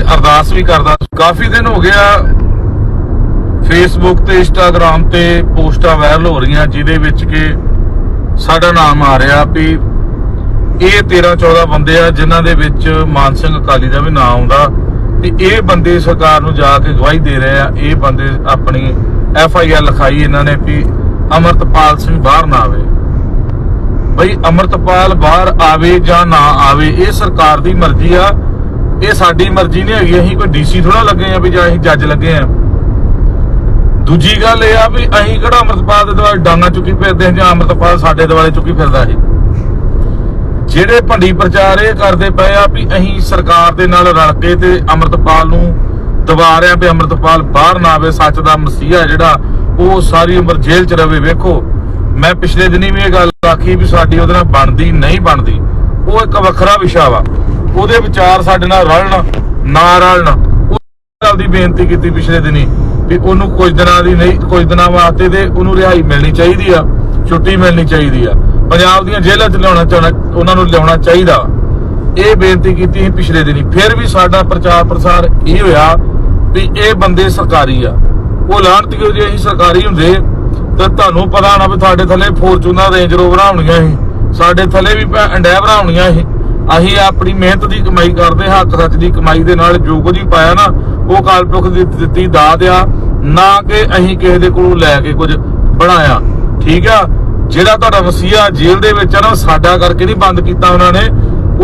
ਤੇ ਅਰਦਾਸ ਵੀ ਕਰਦਾ। ਕਾਫੀ ਦਿਨ ਹੋ ਗਿਆ ਫੇਸਬੁੱਕ ਤੇ ਇੰਸਟਾਗ੍ਰam ਤੇ ਪੋਸਟਾਂ ਵਾਇਰਲ ਹੋ ਰਹੀਆਂ, ਜਿਹਦੇ ਵਿੱਚ ਕਿ ਸਾਡਾ ਨਾਮ ਆ ਰਿਹਾ ਵੀ ਇਹ 13 14 ਬੰਦੇ ਆ, ਜਿਨ੍ਹਾਂ ਦੇ ਵਿੱਚ ਮਾਨ ਸਿੰਘ ਅਕਾਲੀ ਦਾ ਵੀ ਨਾਮ ਆਉਂਦਾ। ਤੇ ਇਹ ਬੰਦੇ ਸਰਕਾਰ ਨੂੰ ਜਾ ਕੇ ਗਵਾਹੀ ਦੇ ਰਹੇ ਆ। ਇਹ ਬੰਦੇ ਆਪਣੀ ਐਫ ਆਈ ਆਰ ਲਿਖਾਈ ਇਹਨਾਂ ਨੇ ਵੀ ਅਮਰਤਪਾਲ ਸਿੰਘ ਬਾਹਰ ਨਾ ਆਵੇ। ਬਈ ਅਮਰਤਪਾਲ ਬਾਹਰ ਆਵੇ ਜਾਂ ਨਾ ਆਵੇ, ਇਹ ਸਰਕਾਰ ਦੀ ਮਰਜ਼ੀ ਆ। ਇਹ ਸਾਡੀ ਮਰਜ਼ੀ ਨਹੀਂ ਹੈਗੀ, ਅਸੀਂ ਕੋਈ ਡੀਸੀ ਥੋੜਾ ਲੱਗੇ ਆ ਵੀ ਜਾਂ ਅਸੀਂ ਜੱਜ ਲੱਗੇ ਆ। ਦੂਜੀ ਗੱਲ ਇਹ ਆ ਵੀ ਅਸੀਂ ਕਿਹੜਾ ਅਮਰਤਪਾਲ ਦੇ ਦੁਆਲੇ ਡਾਂਗਾ ਚੁੱਕੀ ਫਿਰਦੇ ਹਾਂ ਜਾਂ ਅਮਰਤਪਾਲ ਸਾਡੇ ਦੁਆਲੇ ਚੁੱਕੀ ਫਿਰਦਾ ਹੈ ਜਿਹੜੇ ਭੰਡੀ ਪ੍ਰਚਾਰ ਇਹ ਕਰਦੇ ਪਏ ਆ ਵੀ ਅਸੀਂ ਸਰਕਾਰ ਦੇ ਨਾਲ ਰਲ ਕੇ ਤੇ ਅਮਰਤਪਾਲ ਨੂੰ ਦਬਾ ਰਹੇ ਆ ਵੀ ਅਮਰਤਪਾਲ ਬਾਹਰ ਨਾ ਆਵੇ, ਸੱਚ ਦਾ ਮਸੀਹਾ ਜਿਹੜਾ, ਉਹ ਸਾਰੀ ਉਮਰ ਜੇਲ੍ਹ 'ਚ ਰਵੇ, ਵੇਖੋ। ਮੈਂ ਪਿਛਲੇ ਦਿਨੀ ਵੀ ਇਹ ਗੱਲ ਆਖੀ ਵੀ ਸਾਡੀ ਉਹਦੇ ਨਾਲ ਬਣਦੀ ਨਹੀਂ ਬਣਦੀ। ਉਹ ਇੱਕ ਵੱਖਰਾ ਵਿਸ਼ਾ ਵਾ। ਉਹਦੇ ਵਿਚਾਰ ਸਾਡੇ ਨਾਲ ਰਲਣ, ਨਾ ਰਲਣ। ਉਹ ਦੀ ਬੇਨਤੀ ਕੀਤੀ ਪਿਛਲੇ ਦਿਨੀ ਵੀ ਉਹਨੂੰ ਕੁਝ ਦਿਨਾਂ ਦੀ ਨਹੀਂ, ਕੁਝ ਦਿਨਾਂ ਵਾਸਤੇ ਤੇ ਉਹਨੂੰ ਰਿਹਾਈ ਮਿਲਣੀ ਚਾਹੀਦੀ ਆ, ਛੁੱਟੀ ਮਿਲਣੀ ਚਾਹੀਦੀ ਆ। ਪੰਜਾਬ ਦੀਆਂ ਜੇਲ੍ਹਾਂ 'ਚ ਲਿਆਉਣਾ ਚਾਹਣਾ, ਉਹਨਾਂ ਨੂੰ ਲਿਆਉਣਾ ਚਾਹੀਦਾ। ਇਹ ਬੇਨਤੀ ਕੀਤੀ ਸੀ ਪਿਛਲੇ ਦਿਨੀ। ਫਿਰ ਵੀ ਸਾਡਾ ਪ੍ਰਚਾਰ ਪ੍ਰਸਾਰ ਇਹ ਹੋਇਆ ਵੀ ਇਹ ਬੰਦੇ ਸਰਕਾਰੀ ਆ। ਉਹ ਲਾਹਣਤੀ ਜੇ ਅਸੀਂ ਸਰਕਾਰੀ ਹੁੰਦੇ, ਤਾਂ ਤੁਹਾਨੂੰ ਪਤਾ ਨਾ ਵੀ ਤੁਹਾਡੇ ਥੱਲੇ ਫੋਰਚੂਨਰ ਰੇਂਜ ਰੋਵਰਾਂ ਹੋਣੀਆਂ ਸੀ। ਸਾਡੇ ਥੱਲੇ ਵੀ ਅੰਡੈਵਰਾਂ ਹੋਣੀਆਂ ਸੀ। ਅਸੀਂ ਆਪਣੀ ਮਿਹਨਤ ਦੀ ਕਮਾਈ ਕਰਦੇ ਹੱਕ ਸੱਚ ਦੀ ਕਮਾਈ ਦੇ ਨਾਲ ਜੋ ਕੁਝ ਵੀ ਪਾਇਆ ਨਾ, ਉਹ ਕਾਲਪੁਰਖ ਦੀ ਦਿੱਤੀ ਦਾਤ ਆ, ਨਾ ਕਿ ਅਸੀਂ ਕਿਸੇ ਦੇ ਕੋਲੋਂ ਲੈ ਕੇ ਕੁਝ ਬਣਾਇਆ। ਠੀਕ ਆ? ਜਿਹੜਾ ਤੁਹਾਡਾ ਵਸੀਆ ਜੇਲ੍ਹ ਦੇ ਵਿੱਚ ਆ ਨਾ, ਸਾਡਾ ਕਰਕੇ ਨਹੀਂ ਬੰਦ ਕੀਤਾ ਉਹਨਾਂ ਨੇ।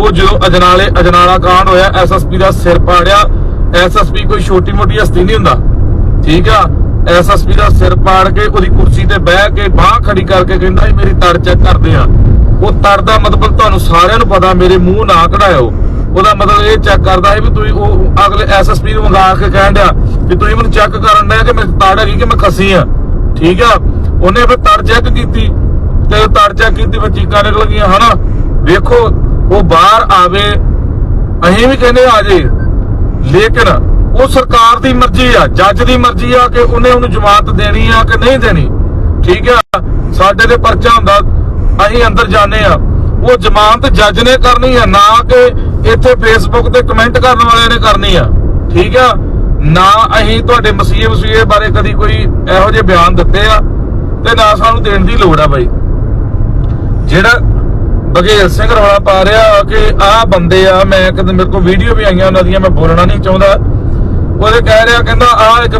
ਉਹ ਜਦੋਂ ਅਜਨਾਲੇ, ਅਜਨਾਲਾ ਕਾਂਡ ਹੋਇਆ ਐਸਐਸਪੀ ਦਾ ਸਿਰ ਪਾੜਿਆ ਐਸਐਸਪੀ ਕੋਈ ਛੋਟੀ ਮੋਟੀ ਹਸਤੀ ਨਹੀਂ ਹੁੰਦਾ। ਠੀਕ ਆ? ਐਸਐਸਪੀ ਦਾ ਸਿਰ ਪਾੜ ਕੇ ਉਹਦੀ ਕੁਰਸੀ ਤੇ ਬਹਿ ਕੇ ਬਾਹ ਖੜੀ ਕਰਕੇ ਕਹਿੰਦਾ ਮੇਰੀ ਤੜ ਚੈੱਕ ਕਰਦੇ ਆ। ਉਹ ਤੜ ਦਾ ਮਤਲਬ ਤੁਹਾਨੂੰ ਸਾਰਿਆਂ ਨੂੰ ਪਤਾ, ਮੇਰੇ ਮੂੰਹ ਨਾ ਕਢਾਇਓ। ਉਹਦਾ ਮਤਲਬ ਇਹ ਚੈੱਕ ਕਰਦਾ ਹੈ ਵੀ ਤੁਸੀਂ ਉਹ ਅਗਲੇ ਐਸਐਸਪੀ ਨੂੰ ਮੰਗਾ ਕੇ ਕਹਿਣ ਡਿਆ ਵੀ ਤੁਸੀਂ ਮੈਨੂੰ ਚੈੱਕ ਕਰਨ ਡਿਆ ਕਿ ਮੈਂ ਤੜ ਹੈਗੀ ਕਿ ਮੈਂ ਖੱਸੀ ਆ। ਠੀਕ ਆ? ਉਹਨੇ ਫਿਰ ਤੜ ਚੈੱਕ ਕੀਤੀ। ਤੇ ਤੜ ਚੈੱਕ ਕੀਤੀ ਫਿਰ ਚੀਕਾਂ ਨਿਕਲ ਗਈਆਂ ਹਨਾ? ਵੇਖੋ, ਉਹ ਬਾਹਰ ਆਵੇ, ਅਸੀਂ ਵੀ ਕਹਿੰਦੇ ਆ ਜੇ। ਲੇਕਿਨ ਉਹ ਸਰਕਾਰ ਦੀ ਮਰਜ਼ੀ ਆ, ਜੱਜ ਦੀ ਮਰਜ਼ੀ ਆ ਕਿ ਉਹਨੇ ਉਹਨੂੰ ਜ਼ਮਾਨਤ ਦੇਣੀ ਆ ਕਿ ਨਹੀਂ ਦੇਣੀ। ਠੀਕ ਆ? ਸਾਡੇ ਤੇ ਪਰਚਾ ਹੁੰਦਾ ਅਸੀਂ ਅੰਦਰ ਜਾਂਦੇ ਆ ਉਹ ਜ਼ਮਾਨਤ ਜੱਜ ਨੇ ਕਰਨੀ ਆ, ਨਾ ਕਿ ਇੱਥੇ ਫੇਸਬੁੱਕ ਤੇ ਕਮੈਂਟ ਕਰਨ ਵਾਲਿਆਂ ਨੇ ਕਰਨੀ ਆ। ਠੀਕ ਆ? ਨਾ ਅਸੀਂ ਤੁਹਾਡੇ ਮਸੀਹੇ ਮਸੀਹੇ ਬਾਰੇ ਕਦੀ ਕੋਈ ਇਹੋ ਜਿਹੇ ਬਿਆਨ ਦਿੱਤੇ ਆ, ਤੇ ਨਾ ਸਾਨੂੰ ਦੇਣ ਦੀ ਲੋੜ ਆ ਬਾਈ। ਜਿਹੜਾ ਬਗੇਲ ਸਿੰਘ ਰੌਲਾ ਪਾ ਰਿਹਾ ਕਿ ਆਹ ਬੰਦੇ ਆ, ਮੈਂ ਕਦੇ ਮੇਰੇ ਕੋਲ ਵੀਡੀਓ ਵੀ ਆਈਆਂ, ਉਹਨਾਂ ਦੀਆਂ ਮੈਂ ਬੋਲਣਾ ਨਹੀਂ ਚਾਹੁੰਦਾ। ਉਹਦੇ ਕਹਿ ਰਿਹਾ, ਕਹਿੰਦਾ, ਆਹ ਇੱਕ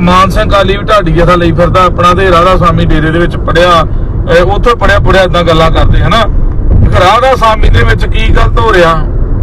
ਮਾਨ ਸਿੰਘ ਕਾਲੀ ਵੀ ਢਾਡੀ ਜਥਾ ਲਈ ਫਿਰਦਾ, ਆਪਣਾ ਤੇ ਰਾਧਾ ਸਾਮੀ ਡੇਰੇ ਦੇ ਵਿੱਚ ਪੜਿਆ। ਉੱਥੇ ਪੜਿਆ ਪੜਿਆ ਇਦਾਂ ਗੱਲਾਂ ਕਰਦੇ, ਹਨਾ? ਰਾਧਾ ਸਾਮੀ ਦੇ ਵਿੱਚ ਕੀ ਗਲਤ ਹੋ ਰਿਹਾ?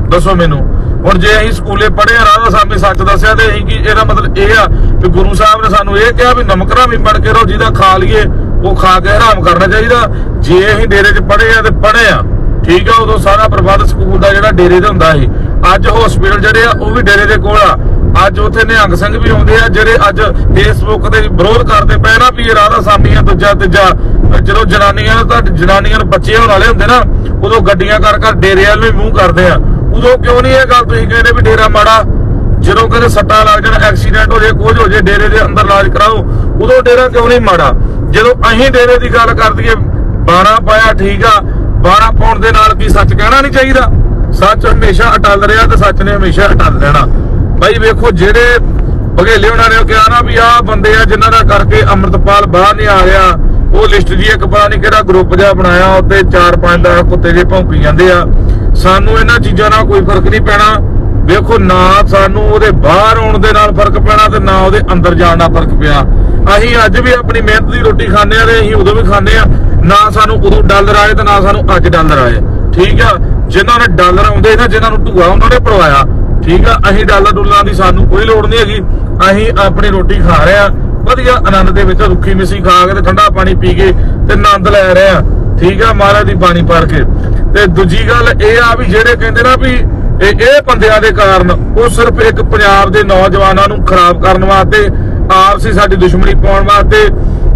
ਦੱਸੋ ਮੈਨੂੰ। ਹੁਣ ਜੇ ਅਸੀਂ ਸਕੂਲੇ ਪੜ੍ਹੇ ਰਾਧਾ ਸਾਮੀ ਸੱਚ ਦੱਸਿਆ ਤੇ ਅਸੀਂ ਕੀ, ਇਹਦਾ ਮਤਲਬ ਇਹ ਆ ਕਿ ਗੁਰੂ ਸਾਹਿਬ ਨੇ ਸਾਨੂੰ ਇਹ ਕਿਹਾ ਵੀ ਨਮਕਰਾ ਵੀ ਪੜ ਕੇ ਰੋ ਜਿਹਦਾ ਖਾ ਲਈਏ, ਉਹ ਖਾ ਕੇ ਹਰਾਮ ਕਰਨਾ ਚਾਹੀਦਾ। ਜੇ ਅਸੀਂ ਡੇਰੇ 'ਚ ਪੜ੍ਹੇ ਆ ਤੇ ਪੜ੍ਹੇ ਆ, ਠੀਕ ਆ, ਉਦੋਂ ਸਾਰਾ ਪ੍ਰਬੰਧ ਸਕੂਲ ਦਾ ਜਿਹੜਾ ਡੇਰੇ ਦਾ ਹੁੰਦਾ ਸੀ, ਅੱਜ ਹਸਪੀਟਲ ਜਿਹੜੇ ਆ, ਉਹ ਵੀ ਡੇਰੇ ਦੇ ਕੋਲ ਆ। ਅੱਜ ਉੱਥੇ ਨਿਹੰਗ ਸਿੰਘ ਵੀ ਆਉਂਦੇ ਆ, ਜਿਹੜੇ ਅੱਜ ਫੇਸਬੁੱਕ ਤੇ ਵਿਰੋਧ ਕਰਦੇ ਪਏ ਨਾ ਵੀ ਇਹ ਰਾਧਾ ਸਾਮੀ ਦੂਜਾ ਤੀਜਾ। ਜਦੋਂ ਜਨਾਨੀਆਂ ਤਾਂ ਜਨਾਨੀਆਂ ਨੂੰ ਬੱਚੇ ਹੋਣ ਵਾਲੇ ਹੁੰਦੇ ਨਾ, ਉਦੋਂ ਗੱਡੀਆਂ ਕਰ ਕਰ ਡੇਰੇ ਵੱਲ ਨੂੰ ਮੂੰਹ ਕਰਦੇ ਆ। ਉਦੋਂ ਕਿਉਂ ਨਹੀਂ ਇਹ ਗੱਲ ਤੁਸੀਂ ਕਹਿੰਦੇ ਵੀ ਡੇਰਾ ਮਾੜਾ? ਜਦੋਂ ਕਹਿੰਦੇ ਸੱਟਾਂ ਲੱਗ ਜਾਣ ਐਕਸੀਡੈਂਟ ਹੋ ਜੇ, ਕੁਝ ਹੋ ਜੇ, ਡੇਰੇ ਦੇ ਅੰਦਰ ਇਲਾਜ ਕਰਾਓ, ਉਦੋਂ ਡੇਰਾ ਕਿਉਂ ਨਹੀਂ ਮਾੜਾ? ਜਦੋਂ ਅਸੀਂ ਡੇਰੇ ਦੀ ਗੱਲ ਕਰ ਦਈਏ, ਬਾਣਾ ਪਾਇਆ ਠੀਕ ਆ, ਬਾਣਾ ਪਾਉਣ ਦੇ ਨਾਲ ਕੀ ਸੱਚ ਕਹਿਣਾ ਨਹੀਂ ਚਾਹੀਦਾ। ਸੱਚ ਹਮੇਸ਼ਾ ਅਟਲ ਰਿਹਾ ਤੇ ਸੱਚ ਨੇ ਹਮੇਸ਼ਾ ਅਟਲ ਰਹਿਣਾ। ਬਾਈ ਵੇਖੋ ਜਿਹੜੇ ਬਘੇਲੇ ਉਹਨਾਂ ਨੇ ਕਿਹਾ ਨਾ ਵੀ ਆਹ ਬੰਦੇ ਆ ਜਿਨ੍ਹਾਂ ਦਾ ਕਰਕੇ ਅੰਮ੍ਰਿਤਪਾਲ ਬਾਹਰ ਨਹੀਂ ਆ ਰਿਹਾ, ਉਹ ਲਿਸਟ ਜੀ ਇੱਕ ਪਤਾ ਨਹੀਂ ਕਿਹੜਾ ਗਰੁੱਪ ਜਿਹਾ ਬਣਾਇਆ ਉੱਤੇ 4-5 ਦਾ ਕੁੱਤੇ ਜੇ ਭੌਂਕੀ ਜਾਂਦੇ ਆ। ਸਾਨੂੰ ਇਹਨਾਂ ਚੀਜ਼ਾਂ ਨਾਲ ਕੋਈ ਫ਼ਰਕ ਨਹੀਂ ਪੈਣਾ। ਵੇਖੋ ਨਾ ਸਾਨੂੰ ਉਹਦੇ ਬਾਹਰ ਆਉਣ ਦੇ ਨਾਲ ਫ਼ਰਕ ਪੈਣਾ ਤੇ ਨਾ ਉਹਦੇ ਅੰਦਰ ਜਾਣ ਨਾਲ ਫ਼ਰਕ ਪਿਆ। ਅਸੀਂ ਅੱਜ ਵੀ ਆਪਣੀ ਮਿਹਨਤ ਦੀ ਰੋਟੀ ਖਾਂਦੇ ਆ ਤੇ ਅਸੀਂ ਉਦੋਂ ਵੀ ਖਾਂਦੇ ਆ। ਨਾ ਸਾਨੂੰ ਉਦੋਂ ਡਾਲਰ ਆਏ ਤੇ ਨਾ ਸਾਨੂੰ ਅੱਜ ਡਾਲਰ ਆਏ। ਠੀਕ ਆ? ਜਿਨ੍ਹਾਂ ਨੇ ਡਾਲਰ ਆਉਂਦੇ ਨਾ, ਜਿਨ੍ਹਾਂ ਨੂੰ ਢੂਆ ਉਹਨਾਂ ਨੇ ਪੜਵਾਇਆ। ਠੀਕ ਆ, ਅਸੀਂ ਡਾਲਾ ਡੁੱਲਾਂ ਦੀ ਸਾਨੂੰ ਕੋਈ ਲੋੜ ਨਹੀਂ ਹੈਗੀ। ਅਸੀਂ ਆਪਣੀ ਰੋਟੀ ਖਾ ਰਹੇ ਆ। ਵਧੀਆ ਆਨੰਦ ਦੇ ਵਿੱਚ ਰੁੱਖੀ ਮਿੱਸੀ ਖਾ ਕੇ ਤੇ ਠੰਡਾ ਪਾਣੀ ਪੀ ਕੇ ਤੇ ਆਨੰਦ ਲੈ ਰਹੇ ਆ। ਠੀਕ ਆ, ਮਹਾਰਾਜ ਦੀ ਬਾਣੀ ਪੜ ਕੇ। ਤੇ ਦੂਜੀ ਗੱਲ ਇਹ ਆ ਵੀ ਜਿਹੜੇ ਕਹਿੰਦੇ ਨਾ ਵੀ ਇਹ ਇਹ ਬੰਦਿਆਂ ਦੇ ਕਾਰਨ ਉਹ ਸਿਰਫ ਇੱਕ ਪੰਜਾਬ ਦੇ ਨੌਜਵਾਨਾਂ ਨੂੰ ਖਰਾਬ ਕਰਨ ਵਾਸਤੇ ਆਪਸੀ ਸਾਡੀ ਦੁਸ਼ਮਣੀ ਪਾਉਣ ਵਾਸਤੇ।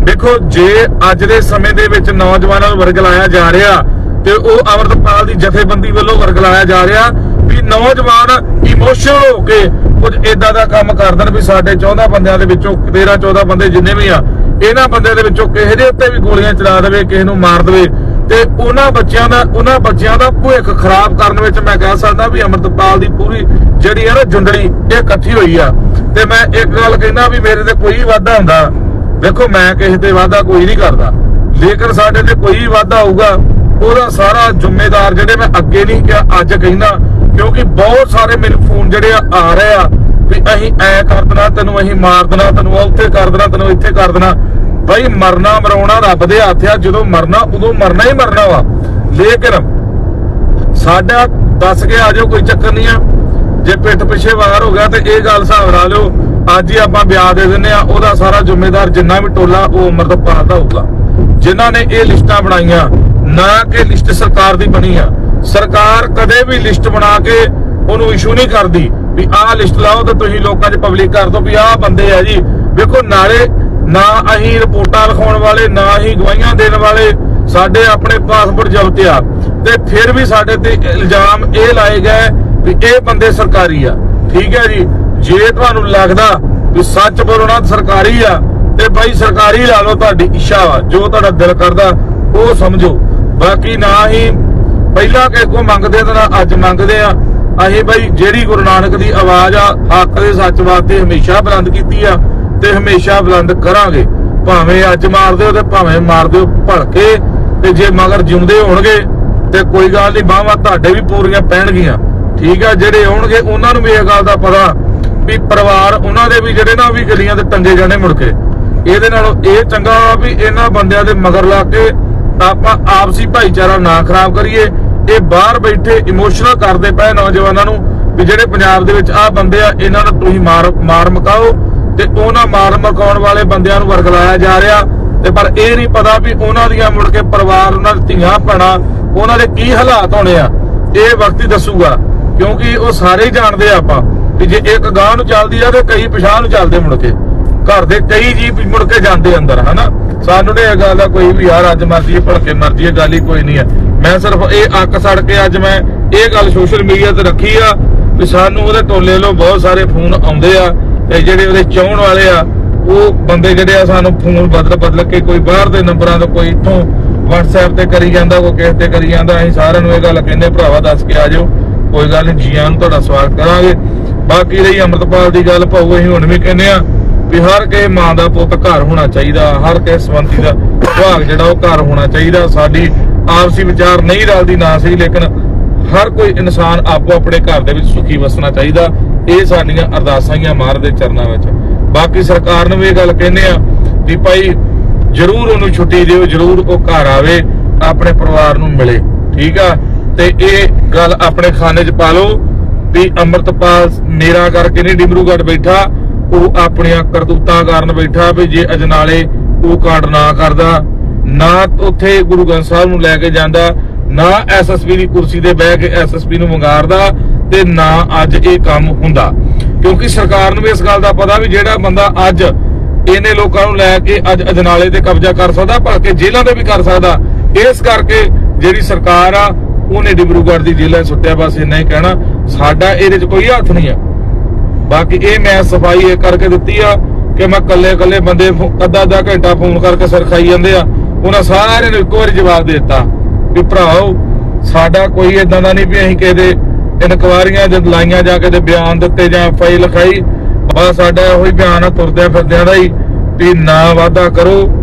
ਦੇਖੋ, ਜੇ ਅੱਜ ਦੇ ਸਮੇਂ ਦੇ ਵਿੱਚ ਨੌਜਵਾਨਾਂ ਨੂੰ ਵਰਗਲਾਇਆ ਜਾ ਰਿਹਾ ਤੇ ਉਹ ਅਮਰਤਪਾਲ ਦੀ ਜਥੇਬੰਦੀ ਵੱਲੋਂ ਵਰਗਲਾਇਆ ਜਾ ਰਿਹਾ ਵੀ ਨੌਜਵਾਨ ਇਮੋਸ਼ਨਲ ਹੋ ਕੇ ਕੁਝ ਇਦਾਂ ਦਾ ਕੰਮ ਕਰਦਣ ਵੀ ਸਾਡੇ 14 ਬੰਦਿਆਂ ਦੇ ਵਿੱਚੋਂ 13 14 ਬੰਦੇ ਜਿੰਨੇ ਵੀ ਆ, ਇਹਨਾਂ ਬੰਦਿਆਂ ਦੇ ਵਿੱਚੋਂ ਕਿਸੇ ਦੇ ਉੱਤੇ ਵੀ ਗੋਲੀਆਂ ਚਲਾ ਦੇਵੇ, ਕਿਸੇ ਨੂੰ ਮਾਰ ਦੇਵੇ ਤੇ ਉਹਨਾਂ ਬੱਚਿਆਂ ਦਾ, ਉਹਨਾਂ ਬੱਚਿਆਂ ਦਾ ਭਵਿੱਖ ਖਰਾਬ ਕਰਨ ਵਿੱਚ ਮੈਂ ਕਹਿ ਸਕਦਾ ਵੀ ਅਮਰਤਪਾਲ ਦੀ ਪੂਰੀ ਜਿਹੜੀ ਹੈ ਨਾ ਜੁੰਡਲੀ ਇਹ ਇਕੱਠੀ ਹੋਈ ਆ। ਤੇ ਮੈਂ ਇੱਕ ਗੱਲ ਕਹਿੰਦਾ ਵੀ ਮੇਰੇ ਤੇ ਕੋਈ ਵਾਅਦਾ ਹੁੰਦਾ, ਦੇਖੋ ਮੈਂ ਕਿਸੇ ਤੇ ਵਾਅਦਾ ਕੋਈ ਨਹੀਂ ਕਰਦਾ, ਲੇਕਿਨ ਸਾਡੇ ਤੇ ਕੋਈ ਵਾਅਦਾ ਹੋਊਗਾ, ਉਹਦਾ ਸਾਰਾ ਜ਼ਿੰਮੇਦਾਰ ਜਿਹੜੇ ਮੈਂ ਅੱਗੇ ਨਹੀਂ ਕਿਹਾ, ਅੱਜ ਕਹਿੰਦਾ ਕਿਉਂਕਿ ਬਹੁਤ ਸਾਰੇ ਮੈਨੂੰ ਫੋਨ ਜਿਹੜੇ ਆ ਰਹੇ ਆ ਵੀ ਅਸੀਂ ਐ ਕਰ ਦੇਣਾ, ਤੈਨੂੰ ਅਸੀਂ ਮਾਰ ਦੇਣਾ, ਤੈਨੂੰ ਉੱਥੇ ਕਰ ਦੇਣਾ, ਤੈਨੂੰ ਇੱਥੇ ਕਰ ਦੇਣਾ। ਭਾਈ ਮਰਨਾ ਮਰਾਉਣਾ ਰੱਬ ਦੇ ਹੱਥ ਆ, ਜਦੋਂ ਮਰਨਾ, ਉਦੋਂ ਮਰਨਾ ਹੀ ਮਰਨਾ ਵਾ। ਲੇਕਿਨ ਸਾਡਾ ਦੱਸ ਕੇ ਆ ਜਾਓ, ਕੋਈ ਚੱਕਰ ਨਹੀਂ ਆ। ਜੇ ਪਿੱਠ ਪਿੱਛੇ ਵਾਰ ਹੋ ਗਿਆ ਤੇ ਇਹ ਗੱਲ ਹਿਸਾਬ ਲਾ ਲਿਓ, ਅੱਜ ਹੀ ਆਪਾਂ ਵਿਆਹ ਦੇ ਦਿੰਨੇ ਆ, ਉਹਦਾ ਸਾਰਾ ਜ਼ਿੰਮੇਦਾਰ ਜਿੰਨਾ ਵੀ ਟੋਲਾ, ਉਹ ਉਮਰ ਤੋਂ ਪਾਰ ਦਾ ਹੋਊਗਾ। ਜਿਨ੍ਹਾਂ ਨੇ ਇਹ ਲਿਸਟਾਂ ਬਣਾਈਆਂ, ਨਾ ਕਿ ਲਿਸਟ ਸਰਕਾਰ ਦੀ ਬਣੀ ਆ। ਸਰਕਾਰ ਕਦੇ ਵੀ ਲਿਸਟ ਬਣਾ ਕੇ ਉਹਨੂੰ ਇਸ਼ੂ ਨਹੀਂ ਕਰਦੀ ਵੀ ਆਹ ਲਿਸਟ ਲਾਓ ਤੇ ਤੁਸੀਂ ਲੋਕਾਂ 'ਚ ਪਬਲਿਕ ਕਰ ਦਿਓ ਵੀ ਆਹ ਬੰਦੇ ਆ ਜੀ। ਵੇਖੋ, ਨਾਲੇ ਨਾ ਅਸੀਂ ਰਿਪੋਰਟਾਂ ਲਿਖਾਉਣ ਵਾਲੇ, ਨਾ ਹੀ ਗਵਾਹੀਆਂ ਦੇਣ ਵਾਲੇ, ਸਾਡੇ ਆਪਣੇ ਪਾਸਪੋਰਟ ਜ਼ਬਤ ਆ। ਤੇ ਫਿਰ ਵੀ ਸਾਡੇ ਤੇ ਇਲਜ਼ਾਮ ਇਹ ਲਾਏ ਗਏ ਵੀ ਇਹ ਬੰਦੇ ਸਰਕਾਰੀ ਆ। ਠੀਕ ਹੈ ਜੀ? ਜੇ ਤੁਹਾਨੂੰ ਲੱਗਦਾ ਵੀ ਸੱਚ ਬੋਲਣਾ ਸਰਕਾਰੀ ਆ, ਤੇ ਭਾਈ ਸਰਕਾਰੀ ਲਾ ਲਓ ਤੁਹਾਡੀ ਇੱਛਾ ਵਾ, ਜੋ ਤੁਹਾਡਾ ਦਿਲ ਕਰਦਾ, ਉਹ ਸਮਝੋ। ਬਾਕੀ ਨਾ ਹੀ ਪਹਿਲਾਂ ਕਿ ਕੋ ਮੰਗਦੇ ਤਾਂ ਅੱਜ ਮੰਗਦੇ ਆ। ਅਸੀਂ ਬਾਈ ਜਿਹੜੀ ਗੁਰੂ ਨਾਨਕ ਦੀ ਆਵਾਜ਼ ਆ, ਹੱਕ ਦੇ ਸੱਚ ਵਾਸਤੇ ਹਮੇਸ਼ਾ ਬੁਲੰਦ ਕੀਤੀ ਆ ਤੇ ਹਮੇਸ਼ਾ ਬੁਲੰਦ ਕਰਾਂਗੇ। ਭਾਵੇਂ ਅੱਜ ਮਾਰ ਦਿਓ ਤੇ ਭਾਵੇਂ ਮਾਰ ਦਿਓ ਭੜਕੇ, ਤੇ ਜੇ ਮਗਰ ਜਿਉਂਦੇ ਹੋਣਗੇ ਤੇ ਕੋਈ ਗੱਲ ਨਹੀਂ, ਬਾਹਾਂ ਤੁਹਾਡੇ ਵੀ ਪੂਰੀਆਂ ਪੈਣਗੀਆਂ। ਠੀਕ ਆ, ਜਿਹੜੇ ਆਉਣਗੇ ਉਹਨਾਂ ਨੂੰ ਵੀ ਇਹ ਗੱਲ ਦਾ ਪਤਾ ਵੀ ਪਰਿਵਾਰ ਉਹਨਾਂ ਦੇ ਵੀ ਜਿਹੜੇ ਨਾ ਉਹ ਵੀ ਗਲੀਆਂ ਤੇ ਟੰਗੇ ਜਾਣੇ ਮੁੜ ਕੇ। ਇਹਦੇ ਨਾਲੋਂ ਇਹ ਚੰਗਾ ਵਾ ਵੀ ਇਹਨਾਂ ਬੰਦਿਆਂ ਦੇ ਮਗਰ ਲਾ ਕੇ ਆਪਾਂ ਆਪਸੀ ਭਾਈਚਾਰਾ ਨਾ ਖਰਾਬ ਕਰੀਏ ਇਹ ਬਾਹਰ ਬੈਠੇ ਇਮੋਸ਼ਨਲ ਕਰਦੇ ਪਏ ਨੌਜਵਾਨਾਂ ਨੂੰ ਵੀ ਜਿਹੜੇ ਪੰਜਾਬ ਦੇ ਵਿੱਚ ਆਹ ਬੰਦੇ ਆ, ਇਹਨਾਂ ਨੂੰ ਤੁਸੀਂ ਮਾਰ ਮਾਰ ਮਕਾਓ ਤੇ ਉਹਨਾਂ ਮਾਰ ਮਕਾਉਣ ਵਾਲੇ ਬੰਦਿਆਂ ਨੂੰ ਵਰਗਲਾਇਆ ਜਾ ਰਿਹਾ। ਤੇ ਪਰ ਇਹ ਨਹੀਂ ਪਤਾ ਵੀ ਉਹਨਾਂ ਦੀਆਂ ਮੁੜ ਕੇ ਪਰਿਵਾਰ, ਉਹਨਾਂ ਦੇ ਧੀਆਂ, ਭੈਣਾਂ, ਉਹਨਾਂ ਦੇ ਕੀ ਹਾਲਾਤ ਹੋਣੇ ਆ। ਇਹ ਵਕਤ ਹੀ ਦੱਸੂਗਾ, ਕਿਉਂਕਿ ਉਹ ਸਾਰੇ ਜਾਣਦੇ ਆ ਆਪਾਂ ਵੀ ਜੇ ਇੱਕ ਗਾਂ ਨੂੰ ਚੱਲਦੀ ਆ ਤੇ ਕਈ ਪਿਛਾਂ ਨੂੰ ਚੱਲਦੇ ਮੁੜ ਕੇ। ਘਰ ਦੇ ਕਈ ਜੀ ਵੀ ਮੁੜ ਕੇ ਜਾਂਦੇ ਅੰਦਰ, ਹਨਾ? ਸਾਨੂੰ ਨੇ ਇਹ ਗੱਲ ਦਾ ਕੋਈ ਵੀ ਯਾਰ, ਅੱਜ ਮਰਜ਼ੀ, ਭਲਕੇ ਮਰਜ਼ੀ ਗੱਲ ਹੀ ਕੋਈ ਨਹੀਂ ਹੈ ਮੈਂ ਸਿਰਫ ਇਹ ਅੱਕ ਸੜ ਕੇ ਅੱਜ ਮੈਂ ਇਹ ਗੱਲ ਸੋਸ਼ਲ ਮੀਡੀਆ ਤੇ ਰੱਖੀ ਆ ਵੀ ਸਾਨੂੰ ਉਹਦੇ ਟੋਲੇ ਵੱਲੋਂ ਬਹੁਤ ਸਾਰੇ ਫੋਨ ਆਉਂਦੇ ਆ ਤੇ ਜਿਹੜੇ ਉਹਦੇ ਚਾਹਣ ਵਾਲੇ ਆ, ਉਹ ਬੰਦੇ ਜਿਹੜੇ ਆ ਸਾਨੂੰ ਫੋਨ ਬਦਲ ਬਦਲ ਕੇ ਕੋਈ ਬਾਹਰ ਦੇ ਨੰਬਰਾਂ ਤੋਂ ਕੋਈ ਇੱਥੋਂ WhatsApp ਤੇ ਕਰੀ ਜਾਂਦਾ, ਕੋਈ ਕਿਸੇ ਤੇ ਕਰੀ ਜਾਂਦਾ, ਅਸੀਂ ਸਾਰਿਆਂ ਨੂੰ ਇਹ ਗੱਲ ਕਹਿੰਦੇ, ਭਰਾਵਾ ਦੱਸ ਕੇ ਆ ਜਾਓ, ਕੋਈ ਗੱਲ ਨਹੀਂ, ਜੀਆਂ ਨੂੰ ਤੁਹਾਡਾ ਸਵਾਗਤ ਕਰਾਂਗੇ। ਬਾਕੀ ਰਹੀ ਅੰਮ੍ਰਿਤਪਾਲ ਦੀ ਗੱਲ ਭਾਉ ਅਸੀਂ ਹੁਣ ਵੀ ਕਹਿੰਦੇ ਆ ਵੀ ਹਰ ਕਿਸੇ ਮਾਂ ਦਾ ਪੁੱਤ ਘਰ ਹੋਣਾ ਚਾਹੀਦਾ, ਹਰ ਕਿਸੇ ਸੰਬੰਧੀ ਦਾ ਭਾਗ ਜਿਹੜਾ ਉਹ ਘਰ ਹੋਣਾ ਚਾਹੀਦਾ, ਸਾਡੀ ਆਪਸੀ ਵਿਚਾਰ ਨਹੀਂ ਰਲਦੀ, ਨਾ ਸਹੀ, ਲੇਕਿਨ ਹਰ ਕੋਈ ਇਨਸਾਨ ਆਪੋ ਆਪਣੇ ਘਰ ਦੇ ਵਿੱਚ ਸੁਖੀ ਵਸਣਾ ਚਾਹੀਦਾ। ਇਹ ਸਾਡੀਆਂ ਅਰਦਾਸਾਂ ਹੀ ਆ ਮਾਰ ਦੇ ਚਰਨਾਂ ਵਿੱਚ। ਬਾਕੀ ਸਰਕਾਰ ਨੂੰ ਵੀ ਇਹ ਗੱਲ ਕਹਿੰਦੇ ਆ ਵੀ ਭਾਈ, ਜਰੂਰ ਉਹਨੂੰ ਛੁੱਟੀ ਦਿਓ, ਜਰੂਰ ਉਹ ਘਰ ਆਵੇ, ਆਪਣੇ ਪਰਿਵਾਰ ਨੂੰ ਮਿਲੇ, ਠੀਕ ਆ? ਤੇ ਇਹ ਗੱਲ ਆਪਣੇ ਖਾਨੇ 'ਚ ਪਾ ਲਓ ਵੀ ਅੰਮ੍ਰਿਤਪਾਲ ਮੇਰਾ ਕਰਕੇ ਨਹੀਂ ਡਿਬਰੂਗੜ੍ਹ ਬੈਠਾ, ਉਹ ਆਪਣੀਆਂ ਕਰਤੂਤਾਂ ਕਾਰਨ ਬੈਠਾ ਵੀ ਜੇ ਅਜਨਾਲੇ ਉਹ ਕਾਰਡ ਨਾ ਕਰਦਾ ਨਾ ਉੱਥੇ ਗੁਰੂ ਗ੍ਰੰਥ ਸਾਹਿਬ ਨੂੰ ਲੈ ਕੇ ਜਾਂਦਾ, ਨਾ ਐਸਐਸਪੀ ਦੀ ਕੁਰਸੀ ਤੇ ਬਹਿ ਕੇ ਐਸਐਸਪੀ ਨੂੰ ਵੰਗਾਰਦਾ ਤੇ ਨਾ ਅੱਜ ਇਹ ਕੰਮ ਹੁੰਦਾ। ਕਿਉਂਕਿ ਸਰਕਾਰ ਨੂੰ ਇਸ ਗੱਲ ਦਾ ਪਤਾ ਵੀ ਜਿਹੜਾ ਬੰਦਾ ਅੱਜ ਇਹਨੇ ਲੋਕਾਂ ਨੂੰ ਲੈ ਕੇ ਅੱਜ ਅਜਨਾਲੇ ਤੇ ਕਬਜ਼ਾ ਕਰ ਸਕਦਾ, ਭਲਕੇ ਜੇਲ੍ਹਾਂ ਤੇ ਵੀ ਕਰ ਸਕਦਾ, ਇਸ ਕਰਕੇ ਜਿਹੜੀ ਸਰਕਾਰ ਆ, ਉਹਨੇ ਡਿਬਰੂਗੜ੍ਹ ਦੀ ਜੇਲ੍ਹਾਂ 'ਚ ਸੁੱਟਿਆ, ਬਸ ਇੰਨਾ ਹੀ ਕਹਿਣਾ। ਸਾਡਾ ਇਹਦੇ 'ਚ ਕੋਈ ਹੱਥ ਨਹੀਂ ਆ। ਬਾਕੀ ਇਹ ਮੈਂ ਸਫ਼ਾਈ ਇਹ ਕਰਕੇ ਦਿੱਤੀ ਆ ਕਿ ਮੈਂ ਕੱਲੇ ਕੱਲੇ ਬੰਦੇ ਅੱਧਾ ਅੱਧਾ ਘੰਟਾ ਫੋਨ ਕਰਕੇ ਸਿਰ ਖਾਈ ਜਾਂਦੇ ਆ। ਉਹਨਾਂ ਸਾਰਿਆਂ ਨੂੰ ਇੱਕੋ ਵਾਰੀ ਜਵਾਬ ਦੇ ਦਿੱਤਾ ਵੀ ਭਰਾਓ, ਸਾਡਾ ਕੋਈ ਇਦਾਂ ਦਾ ਨਹੀਂ ਵੀ ਅਸੀਂ ਕਿਸੇ ਦੇ ਇਨਕੁਆਰੀਆਂ ਜਦ ਲਾਈਆਂ ਜਾ ਕੇ ਤੇ ਬਿਆਨ ਦਿੱਤੇ ਜਾਂ ਫਾਈਲ ਲਿਖਾਈ, ਬਸ ਸਾਡਾ ਉਹੀ ਬਿਆਨ ਆ ਤੁਰਦਿਆਂ ਫਿਰਦਿਆਂ ਦਾ ਹੀ ਵੀ ਨਾ ਵਾਅਦਾ ਕਰੋ।